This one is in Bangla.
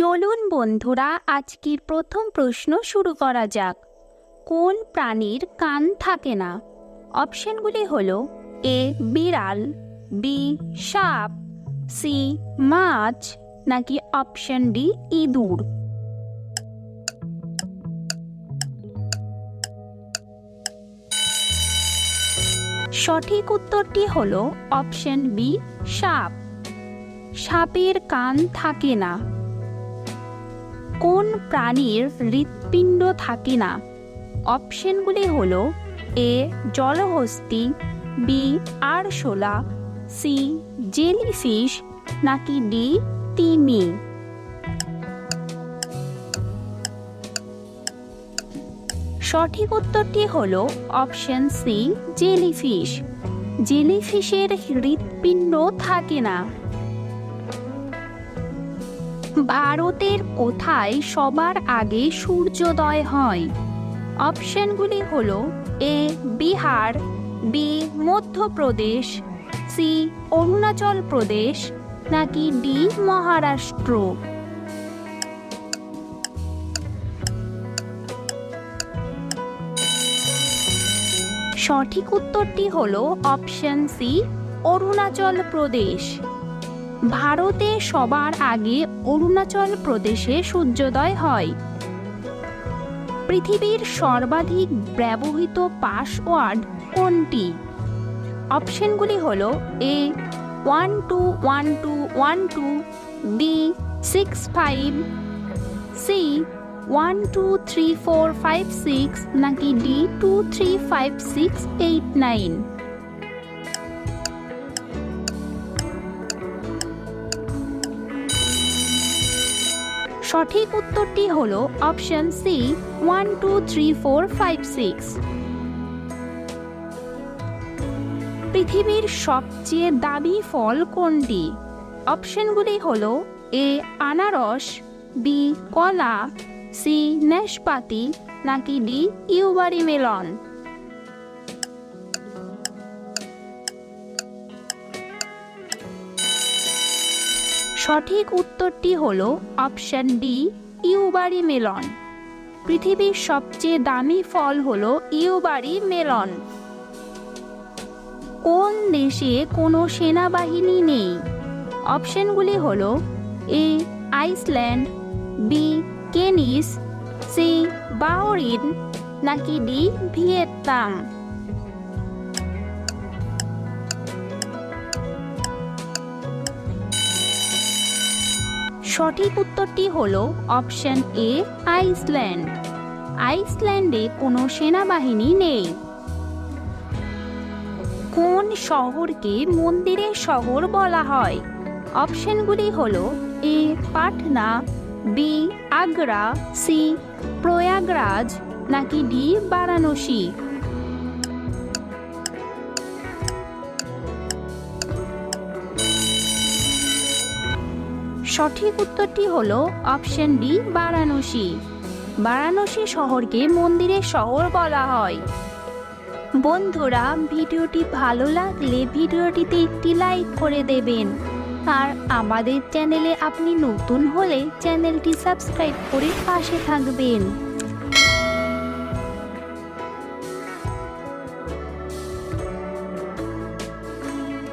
চলুন বন্ধুরা, আজকের প্রথম প্রশ্ন শুরু করা যাক। কোন প্রাণীর কান থাকে না? অপশনগুলি হল, এ, বিড়াল, বি, সাপ, সি, মাছ, নাকি অপশন ডি, ইঁদুর? সঠিক উত্তরটি হলো অপশন বি, সাপ। সাপের কান থাকে না। কোন প্রাণীর হৃৎপিণ্ড থাকে না? অপশনগুলি হল এ, জলহস্তি, বি, আরশোলা, সি, জেলিফিশ, নাকি ডি, তিমি। সঠিক উত্তরটি হল অপশন সি, জেলিফিশ। জেলিফিশের হৃৎপিণ্ড থাকে না। ভারতের কোথায় সবার আগে সূর্যোদয় হয়? অপশনগুলি হল A, Bihar, B, Madhya Pradesh, C, Arunachal Pradesh, নাকি ডি, মহারাষ্ট্র? সঠিক উত্তরটি হল অপশন সি, অরুণাচল প্রদেশ। ভারতে সবার আগে অরুণাচল প্রদেশে সূর্যোদয় হয়। পৃথিবীর সর্বাধিক ব্যবহৃত পাসওয়ার্ড কোনটি? অপশনগুলি হল A, one two one two one two, B, six five, C, one two, three, four, five, six নাকি D, two, three, five, six, eight, nine? সঠিক উত্তরটি হল option C one two three four five six পৃথিবীর সবচেয়ে দামি ফল কোনটি? অপশনগুলি হল এ, আনারস, বি, কলা, সি নাশপাতি নাকি ডি ইউবারি মেলন সঠিক উত্তরটি হল অপশন ডি, ইউবারি মেলন। পৃথিবীর সবচেয়ে দামি ফল হল ইউবারি মেলন। কোন দেশে কোনো সেনাবাহিনী নেই? অপশনগুলি হল এ, আইসল্যান্ড, বি, কেনিস, সি, বাহরিন, নাকি ডি, ভিয়েতনাম। সঠিক উত্তরটি হল অপশন এ, আইসল্যান্ড। আইসল্যান্ডে কোনো সেনাবাহিনী নেই। কোন শহরকে মন্দিরের শহর বলা হয়? অপশনগুলি হল A, Patna, B, Agra, C, Prayagraj, নাকি ডি, বারাণসী? সঠিক উত্তরটি হলো অপশন ডি, বারাণসী। বারাণসী শহরকে মন্দিরের শহর বলা হয়। বন্ধুরা, ভিডিওটি ভালো লাগলে ভিডিওটিতে একটি লাইক করে দেবেন। আর আমাদের চ্যানেলে আপনি নতুন হলে চ্যানেলটি সাবস্ক্রাইব করে পাশে থাকবেন।